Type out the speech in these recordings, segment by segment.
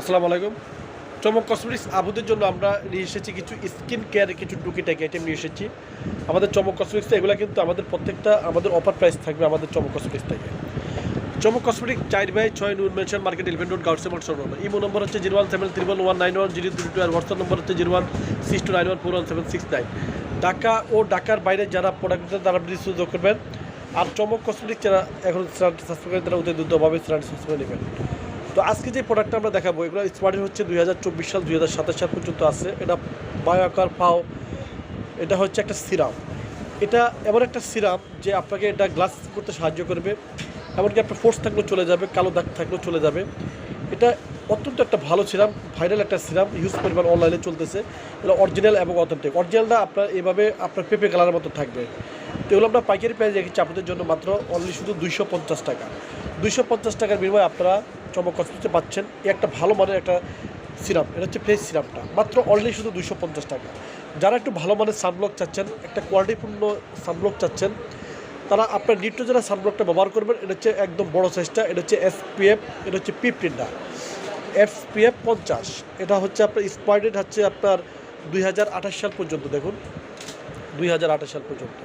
আসসালামু আলাইকুম। চমক কসমেটিক্স আবুদের জন্য আমরা নিয়ে এসেছি কিছু স্কিন কেয়ারের কিছু টুকিটাকি আইটেম নিয়ে এসেছি। আমাদের চমক কসমেটিক্স এগুলো কিন্তু আমাদের প্রত্যেকটা, আমাদের অফার প্রাইস থাকবে আমাদের চমক কসমেটিক্স থেকে। চমক কসমেটিক চার বাই ছয় নুন মেনশন মার্কেট ইলেভেন রোড গাউট সেমন সরব ইমো নম্বর হচ্ছে zero one seven triple one nine one zero three two আর হোয়াটসঅ্যাপ নম্বর হচ্ছে zero one six two nine one four one seven six nine. Dhaka ও ঢাকার বাইরে যারা প্রোডাক্ট তারা সুযোগ করবেন। আর চমক কসমেটিক যারা এখন সাবস্ক্রাইব তারা ওদের দ্রুতভাবে সাবস্ক্রাইব নেবেন। তো আজকে যে প্রোডাক্টটা আমরা দেখাবো, এগুলো স্মার্টের হচ্ছে দুই হাজার চব্বিশ সাল, দুই হাজার সাতাশ সাল পর্যন্ত আছে। এটা বায়োকার পাও, এটা হচ্ছে একটা সিরাম। এটা এমন একটা সিরাম যে আপনাকে এটা গ্লাস করতে সাহায্য করবে, এমনকি আপনার ফোর্স থাকলেও চলে যাবে, কালো দাগ থাকলেও চলে যাবে। এটা অত্যন্ত একটা ভালো সিরাম ভাইরাল একটা সিরাম ইউজ পরিমাণ অনলাইনে চলতেছে। এটা অরিজিনাল এবং অথেন্টিক অরিজিনালটা আপনার এভাবে আপনার পেপে কালারের মতো থাকবে। তো এগুলো আমরা পাইকারি প্রাইস রেখেছি আপনাদের জন্য মাত্র অনলি শুধু দুইশো পঞ্চাশ টাকা। দুইশো পঞ্চাশ টাকার বিনিময়ে আপনারা চমক কসমেটিক্সে পাচ্ছেন। একটা ভালো মানের একটা সিরাম এটা হচ্ছে ফেস সিরামটা মাত্র অনলি শুধু দুইশো পঞ্চাশ টাকা। যারা একটু ভালো মানের সানব্লক চাচ্ছেন, একটা কোয়ালিটিপূর্ণ সানব্লক চাচ্ছেন, তারা আপনার নিট্রোজেনা সানব্লকটা ব্যবহার করবেন। এটা হচ্ছে একদম বড় সাইজটা এটা হচ্ছে এসপিএফ এটা হচ্ছে ফিফটিনটা এফপিএফ পঞ্চাশ। এটা হচ্ছে আপনার স্পাইডেড হচ্ছে আপনার দুই হাজার আঠাশ সাল পর্যন্ত। দেখুন, দুই হাজার আঠাশ সাল পর্যন্ত।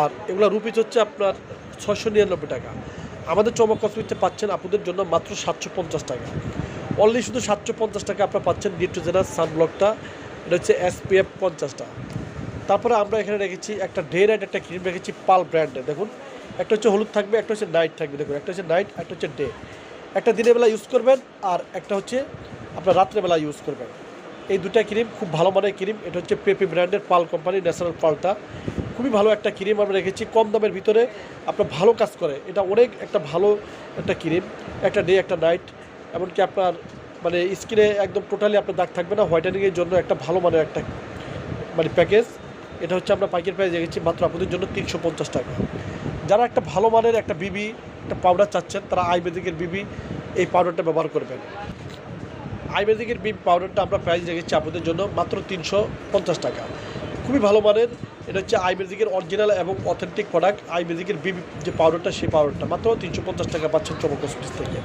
আর এগুলো রুপিস হচ্ছে আপনার ছয়শো নিরানব্বই টাকা। আমাদের চমক কসমেটিক্সে পাচ্ছেন আপনাদের জন্য মাত্র সাতশো পঞ্চাশ টাকা। অনলি শুধু সাতশো পঞ্চাশ টাকা আপনারা পাচ্ছেন নিট্রোজেনার সানব্লকটা এটা হচ্ছে এসপিএফ পঞ্চাশটা। তারপরে আমরা এখানে রেখেছি একটা ডে নাইট একটা ক্রিম রেখেছি পাল ব্র্যান্ডে দেখুন, একটা হচ্ছে হলুদ থাকবে, একটা হচ্ছে নাইট থাকবে। দেখুন, একটা হচ্ছে নাইট একটা হচ্ছে ডে একটা দিনের বেলা ইউজ করবেন আর একটা হচ্ছে আপনার রাত্রেবেলা ইউজ করবেন। এই দুটা ক্রিম খুব ভালো মানের ক্রিম এটা হচ্ছে পেপি ব্র্যান্ডের পাল কোম্পানি ন্যাশনাল পালটা খুবই ভালো একটা ক্রিম আমরা রেখেছি। কম দামের ভিতরে আপনার ভালো কাজ করে। এটা অনেক একটা ভালো একটা ক্রিম একটা ডে একটা নাইট এমনকি আপনার মানে স্কিনে একদম টোটালি আপনার দাগ থাকবে না। হোয়াইটেনিংয়ের জন্য একটা ভালো মানের একটা মানে প্যাকেজ এটা হচ্ছে আমরা পাইকারি প্রাইস রেখেছি মাত্র আপনাদের জন্য তিনশো পঞ্চাশ টাকা। যারা একটা ভালো মানের একটা বিবি একটা পাউডার চাচ্ছেন, তারা আয়ুর্বেদিকের বিবি এই পাউডারটা ব্যবহার করবেন। আয়ুর্বেদিকের বিবি পাউডারটা আমরা প্রাইস রেখেছি আপনাদের জন্য মাত্র তিনশো পঞ্চাশ টাকা। খুবই ভালো মানের এটা হচ্ছে আয়ুর্বেদিকের অরিজিনাল এবং অথেন্টিক প্রোডাক্ট আয়ুর্বেদিকের বিবি যে পাউডারটা সেই পাউডারটা মাত্র তিনশো পঞ্চাশ টাকা পাচ্ছেন চমক থেকে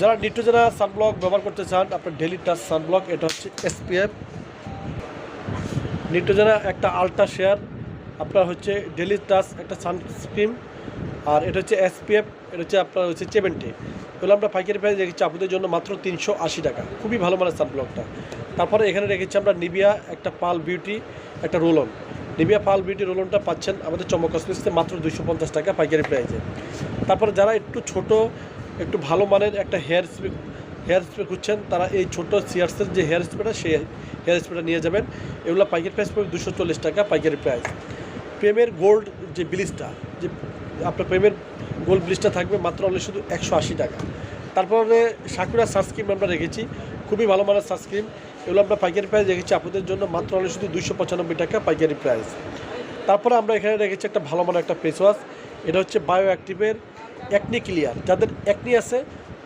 যারা নিট্রোজেনা সানব্লক ব্যবহার করতে চান, আপনার ডেলি টাচ সানব্লক এটা হচ্ছে এসপিএফ নিট্রোজেনা একটা আলট্রা শেয়ার আপনার হচ্ছে ডেলি টাচ একটা সানস্ক্রিন আর এটা হচ্ছে এসপিএফ এটা হচ্ছে আপনার হচ্ছে চেভেন্টি এগুলো আমরা পাইকারি প্রাইস রেখেছি আপনাদের জন্য মাত্র তিনশো আশি টাকা। খুবই ভালো মানের সানব্লকটা তারপরে এখানে রেখেছি আমরা নিবিয়া একটা পাল বিউটি একটা roll roll on Nivea pearl beauty রোলনটা পাচ্ছেন আমাদের চমক কসমেটিক্সে মাত্র দুইশো পঞ্চাশ টাকা পাইকারি প্রাইসে তারপরে যারা একটু ছোট, একটু ভালো মানের একটা হেয়ার স্প্রে হেয়ার স্প্রে খুঁজছেন, তারা এই ছোটো সিয়ার্সের যে হেয়ার স্প্রেটা সেই হেয়ার স্প্রেটা নিয়ে যাবেন। এগুলো পাইকারি প্রাইস পড়বে দুশো চল্লিশ টাকা পাইকারি প্রাইস প্রেমের গোল্ড যে ব্লিচটা যে আপনার প্রেমের গোল্ড ব্লিচটা থাকবে মাত্র অনলি শুধু একশো আশি টাকা। তারপরে সাকুরা সানস্ক্রিম আমরা রেখেছি। খুবই ভালো মানের সানস্ক্রিন এগুলো আমরা পাইকারি প্রাইস রেখেছি আপনাদের জন্য মাত্র অনলি শুধু দুইশো পঁচানব্বই টাকা পাইকারি প্রাইস তারপরে আমরা এখানে রেখেছি একটা ভালো মানের একটা ফেস ওয়াশ এটা হচ্ছে বায়ো অ্যাক্টিভের অ্যাকনি ক্লিয়ার যাদের অ্যাকনি আছে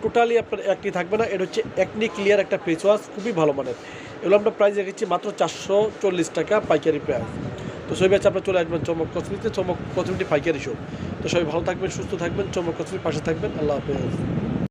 টোটালি আপনার অ্যাকনি থাকবে না। এটা হচ্ছে অ্যাকনি ক্লিয়ার একটা ফেস ওয়াশ খুবই ভালো মানের। এগুলো আমরা প্রাইস রেখেছি মাত্র চারশো চল্লিশ টাকা পাইকারি প্রাইস তো সবাই আছে আপনার চলে আসবেন চমক কসমিতে চমক কসমিটি পাইকারি শো তো সবাই ভালো থাকবেন, সুস্থ থাকবেন, চমক কসমির পাশে থাকবেন। আল্লাহ হাফেজ।